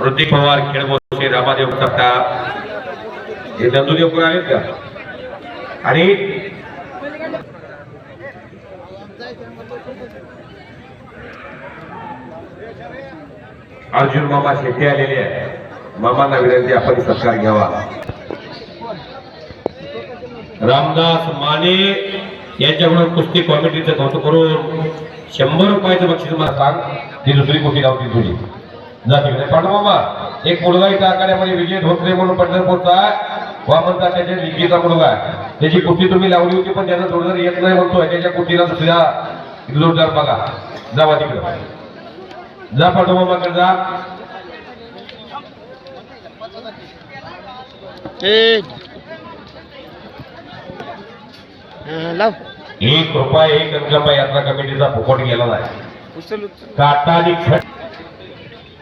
ऋतिक पवार खेळगोष्ठी रामादेव सप्ता हे नंदुदेव कोण आहेत का? आणि अर्जुन मामा शेट्टी आलेले आहे मामांना विनंती आपण सत्कार घ्यावा. रामदास माने यांच्याकडून कुस्ती कॉमिटीचं कौतुक करून शंभर रुपयाचं बक्षीस मला सांग. ती दुसरी कुस्ती लावती तुझी. जा तिकडे पाठव मामा एक मुलगा इथं आखाड्यामध्ये विजय धोत्रे म्हणून पंढरपूरचा वामनचा त्याच्या लिंगीचा मुलगा आहे. त्याची कुस्ती तुम्ही लावली होती पण त्यानं जोरदार येत नाही म्हणतोय. त्याच्या कुस्तीला दुसऱ्या जोरदार बघा. जावा तिकडे. जा पाठव मामाकडे जा. हा, लाव. एक रुपया एक अंकमा यात्रा कमिटीचा फुकट गेला नाही. काटाने खट.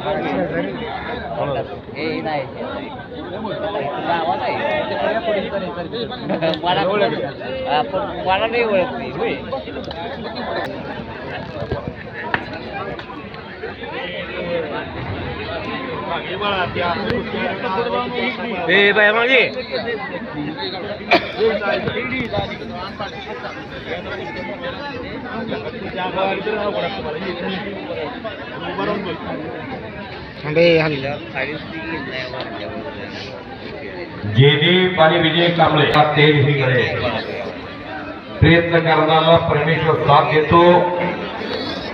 मला हे नाही गावात आहे मला हा, पण मला नाही ओळखते होय ए बाय मागे. जयदेव आणि विजय कांबळे हा तेज ही गळे प्रयत्न करणारा परमेश्वर साथ देतो.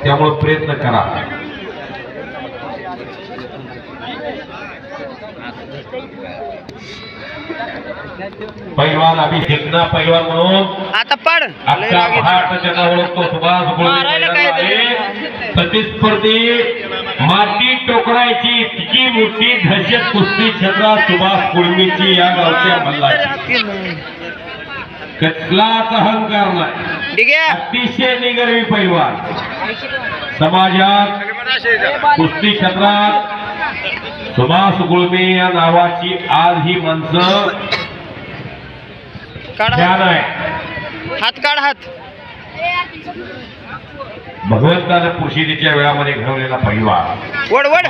त्यामुळे प्रयत्न करा. पैलवान अभि जिंकना पैलवान म्हणून आता पड अख्खा महाराष्ट्र ओळखतो सुभाष गुळवे. प्रतिस्पर्धी माती टोकरायची इतकी मोठी दहशत कुस्ती क्षेत्रात सुभाष कुळमीची या गावच्या मल्लाची. कसलाच अहंकार नाही. अतिशय निगर्वी पैलवान समाजात कुस्ती क्षेत्रात सुभाष गुळमे या नावाची आज ही माणसं काढ ध्यान आहे. हात काढ हात. भगवंतानं पुरुषीच्या वेळामध्ये घडवलेला पैलवान वड वड.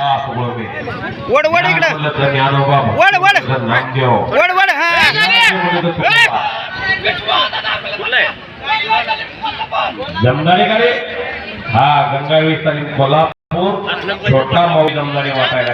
वड वड इकडं. ज्ञान ज्ञानोबा वड, वड. नामदेव वड वड हा. जमदारे का रे? हा गंगावेश आणि कोल्हापूर छोटा माऊ जमदारे वाटायला